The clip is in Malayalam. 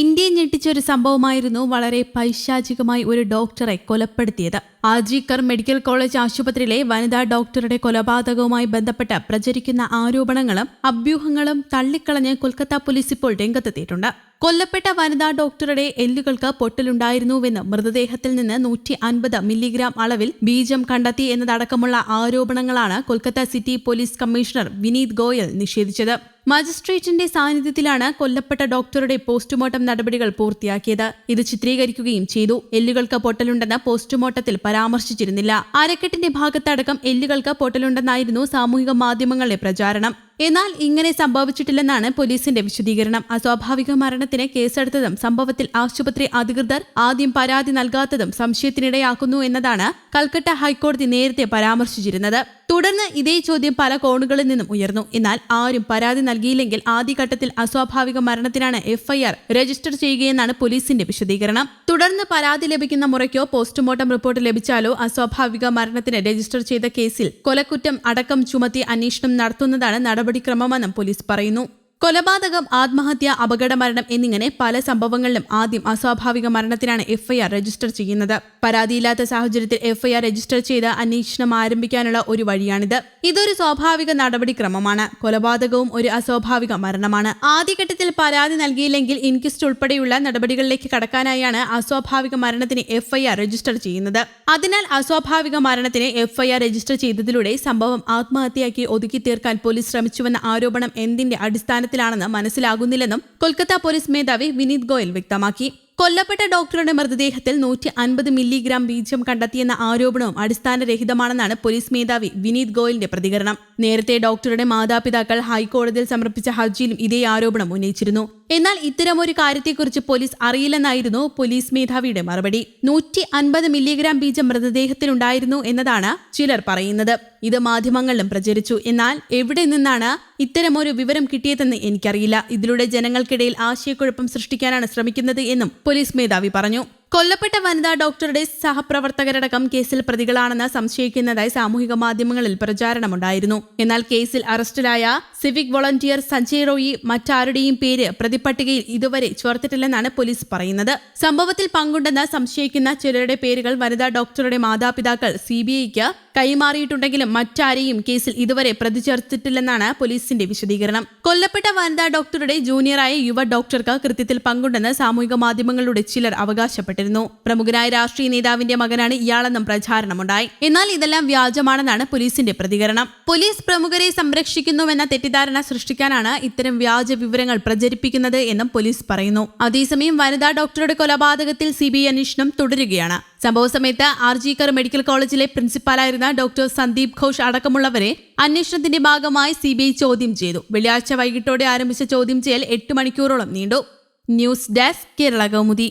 ഇന്ത്യയെ ഞെട്ടിച്ച ഒരു സംഭവമായിരുന്നു വളരെ പൈശാചികമായി ഒരു ഡോക്ടറെ കൊലപ്പെടുത്തിയത്. ആജിക്കർ മെഡിക്കൽ കോളേജ് ആശുപത്രിയിലെ വനിതാ ഡോക്ടറുടെ കൊലപാതകവുമായി ബന്ധപ്പെട്ട് പ്രചരിക്കുന്ന ആരോപണങ്ങളും അഭ്യൂഹങ്ങളും തള്ളിക്കളഞ്ഞ് കൊൽക്കത്ത പോലീസ് ഇപ്പോൾ രംഗത്തെത്തിയിട്ടുണ്ട്. കൊല്ലപ്പെട്ട വനിതാ ഡോക്ടറുടെ എല്ലുകൾക്ക് പൊട്ടലുണ്ടായിരുന്നുവെന്ന് മൃതദേഹത്തിൽ നിന്ന് നൂറ്റി അൻപത് മില്ലിഗ്രാം അളവിൽ ബീജം കണ്ടെത്തി എന്നതടക്കമുള്ള ആരോപണങ്ങളാണ് Kolkata city police commissioner Vineet Goyal നിഷേധിച്ചത്. മജിസ്ട്രേറ്റിന്റെ സാന്നിധ്യത്തിലാണ് കൊല്ലപ്പെട്ട ഡോക്ടറുടെ പോസ്റ്റ്മോർട്ടം നടപടികൾ പൂർത്തിയാക്കിയത്. ഇത് ചിത്രീകരിക്കുകയും ചെയ്തു. എല്ലുകൾക്ക് പൊട്ടലുണ്ടെന്ന് പോസ്റ്റ്മോർട്ടത്തിൽ പരാമർശിച്ചിരുന്നില്ല. അരക്കെട്ടിന്റെ ഭാഗത്തടക്കം എല്ലുകൾക്ക് പൊട്ടലുണ്ടെന്നായിരുന്നു സാമൂഹിക മാധ്യമങ്ങളുടെ പ്രചാരണം. എന്നാൽ ഇങ്ങനെ സംഭവിച്ചിട്ടില്ലെന്നാണ് പോലീസിന്റെ വിശദീകരണം. അസ്വാഭാവിക മരണത്തിന് കേസെടുത്തതും സംഭവത്തിൽ ആശുപത്രി അധികൃതർ ആദ്യം പരാതി നൽകാത്തതും സംശയത്തിനിടയാക്കുന്നു എന്നതാണ് കൽക്കട്ട ഹൈക്കോടതി നേരത്തെ പരാമർശിച്ചിരുന്നത്. തുടർന്ന് ഇതേ ചോദ്യം പല കോണുകളിൽ നിന്നും ഉയർന്നു. എന്നാൽ ആരും പരാതി നൽകിയില്ലെങ്കിൽ ആദ്യഘട്ടത്തിൽ അസ്വാഭാവിക മരണത്തിനാണ് എഫ്ഐആർ രജിസ്റ്റർ ചെയ്യുകയെന്നാണ് പോലീസിന്റെ വിശദീകരണം. തുടർന്ന് പരാതി ലഭിക്കുന്ന മുറയ്ക്കോ പോസ്റ്റ്മോർട്ടം റിപ്പോർട്ട് ലഭിച്ചാലോ അസ്വാഭാവിക മരണത്തിന് രജിസ്റ്റർ ചെയ്ത കേസിൽ കൊലക്കുറ്റം അടക്കം ചുമത്തി അന്വേഷണം നടത്തുന്നതാണ് നടപടിക്രമമെന്നും പോലീസ് പറയുന്നു കൊലപാതകം ആത്മഹത്യ അപകടമരണം എന്നിങ്ങനെ പല സംഭവങ്ങളിലും ആദ്യം അസ്വാഭാവിക മരണത്തിനാണ് എഫ്ഐആർ രജിസ്റ്റർ ചെയ്യുന്നത്. പരാതിയില്ലാത്ത സാഹചര്യത്തിൽ എഫ്ഐആർ രജിസ്റ്റർ ചെയ്ത് അന്വേഷണം ആരംഭിക്കാനുള്ള ഒരു വഴിയാണിത്. ഇതൊരു സ്വാഭാവിക നടപടിക്രമമാണ്. കൊലപാതകവും ഒരു അസ്വാഭാവിക മരണമാണ്. ആദ്യഘട്ടത്തിൽ പരാതി നൽകിയില്ലെങ്കിൽ ഇൻക്വസ്റ്റ് ഉൾപ്പെടെയുള്ള നടപടികളിലേക്ക് കടക്കാനായാണ് അസ്വാഭാവിക മരണത്തിന് എഫ്ഐആർ രജിസ്റ്റർ ചെയ്യുന്നത്. അതിനാൽ അസ്വാഭാവിക മരണത്തിന് എഫ്ഐആർ രജിസ്റ്റർ ചെയ്തതിലൂടെ സംഭവം ആത്മഹത്യയാക്കി ഒതുക്കി തീർക്കാൻ പോലീസ് ശ്രമിച്ചുവെന്ന ആരോപണം എന്തിന്റെ അടിസ്ഥാനത്തിലാണെന്ന് മനസ്സിലാകുന്നില്ലെന്നും കൊൽക്കത്ത പോലീസ് മേധാവി വിനീത് ഗോയൽ വ്യക്തമാക്കി. കൊല്ലപ്പെട്ട ഡോക്ടറുടെ മൃതദേഹത്തിൽ നൂറ്റി അൻപത് മില്ലിഗ്രാം ബീജം കണ്ടെത്തിയെന്ന ആരോപണവും അടിസ്ഥാനരഹിതമാണെന്നാണ് പോലീസ് മേധാവി വിനീത് ഗോയലിന്റെ പ്രതികരണം. നേരത്തെ ഡോക്ടറുടെ മാതാപിതാക്കൾ ഹൈക്കോടതിയിൽ സമർപ്പിച്ച ഹർജിയിലും ഇതേ ആരോപണം ഉന്നയിച്ചിരുന്നു. എന്നാൽ ഇത്തരമൊരു കാര്യത്തെക്കുറിച്ച് പോലീസ് അറിയില്ലെന്നായിരുന്നു പോലീസ് മേധാവിയുടെ മറുപടി. നൂറ്റി അൻപത് മില്ലിഗ്രാം ബീജം മൃതദേഹത്തിലുണ്ടായിരുന്നു എന്നതാണ് ചിലർ പറയുന്നത്. ഇത് മാധ്യമങ്ങളിലും പ്രചരിച്ചു. എന്നാൽ എവിടെ നിന്നാണ് ഇത്തരമൊരു വിവരം കിട്ടിയതെന്ന് എനിക്കറിയില്ല. ഇതിലൂടെ ജനങ്ങൾക്കിടയിൽ ആശയക്കുഴപ്പം സൃഷ്ടിക്കാനാണ് ശ്രമിക്കുന്നത് എന്നും പോലീസ് മേധാവി പറഞ്ഞു. കൊല്ലപ്പെട്ട വനിതാ ഡോക്ടറുടെ സഹപ്രവർത്തകരടക്കം കേസിൽ പ്രതികളാണെന്ന് സംശയിക്കുന്നതായി സാമൂഹിക മാധ്യമങ്ങളിൽ പ്രചാരണമുണ്ടായിരുന്നു. എന്നാൽ കേസിൽ അറസ്റ്റിലായ സിവിക് വോളണ്ടിയർ സഞ്ജയ് റോയി മറ്റാരുടെയും പേര് പ്രതിപട്ടികയിൽ ഇതുവരെ ചേർത്തിട്ടില്ലെന്നാണ് പോലീസ് പറയുന്നത്. സംഭവത്തിൽ പങ്കുണ്ടെന്ന് സംശയിക്കുന്ന ചിലരുടെ പേരുകൾ വനിതാ ഡോക്ടറുടെ മാതാപിതാക്കൾ സി ബി ഐക്ക് കൈമാറിയിട്ടുണ്ടെങ്കിലും മറ്റാരെയും കേസിൽ ഇതുവരെ പ്രതി ചേർത്തിട്ടില്ലെന്നാണ് പോലീസിന്റെ വിശദീകരണം. കൊല്ലപ്പെട്ട വനിതാ ഡോക്ടറുടെ ജൂനിയറായ യുവ ഡോക്ടർക്ക് കൃത്യത്തിൽ പങ്കുണ്ടെന്ന് സാമൂഹിക മാധ്യമങ്ങളിലൂടെ ചിലർ അവകാശപ്പെട്ടിരുന്നു. പ്രമുഖനായ രാഷ്ട്രീയ നേതാവിന്റെ മകനാണ് ഇയാളെന്നും പ്രചാരണമുണ്ടായി. എന്നാൽ ഇതെല്ലാം വ്യാജമാണെന്നാണ് പോലീസിന്റെ പ്രതികരണം. പോലീസ് പ്രമുഖരെ സംരക്ഷിക്കുന്നുവെന്ന തെറ്റിദ്ധാരണ സൃഷ്ടിക്കാനാണ് ഇത്തരം വ്യാജ വിവരങ്ങൾ പ്രചരിപ്പിക്കുന്നത് എന്നും പോലീസ് പറയുന്നു. അതേസമയം വനിതാ ഡോക്ടറുടെ കൊലപാതകത്തിൽ സിബിഐ അന്വേഷണം തുടരുകയാണ്. സംഭവ സമയത്ത് ആർജിക്കർ മെഡിക്കൽ കോളേജിലെ പ്രിൻസിപ്പാലായിരുന്ന ഡോക്ടർ സന്ദീപ് ഘോഷ് അടക്കമുള്ളവരെ അന്വേഷണത്തിന്റെ ഭാഗമായി സിബിഐ ചോദ്യം ചെയ്തു. വെള്ളിയാഴ്ച വൈകിട്ടോടെ ആരംഭിച്ച ചോദ്യം ചെയ്യൽ എട്ട് മണിക്കൂറോളം നീണ്ടു. News desk Kerala Kaumudi.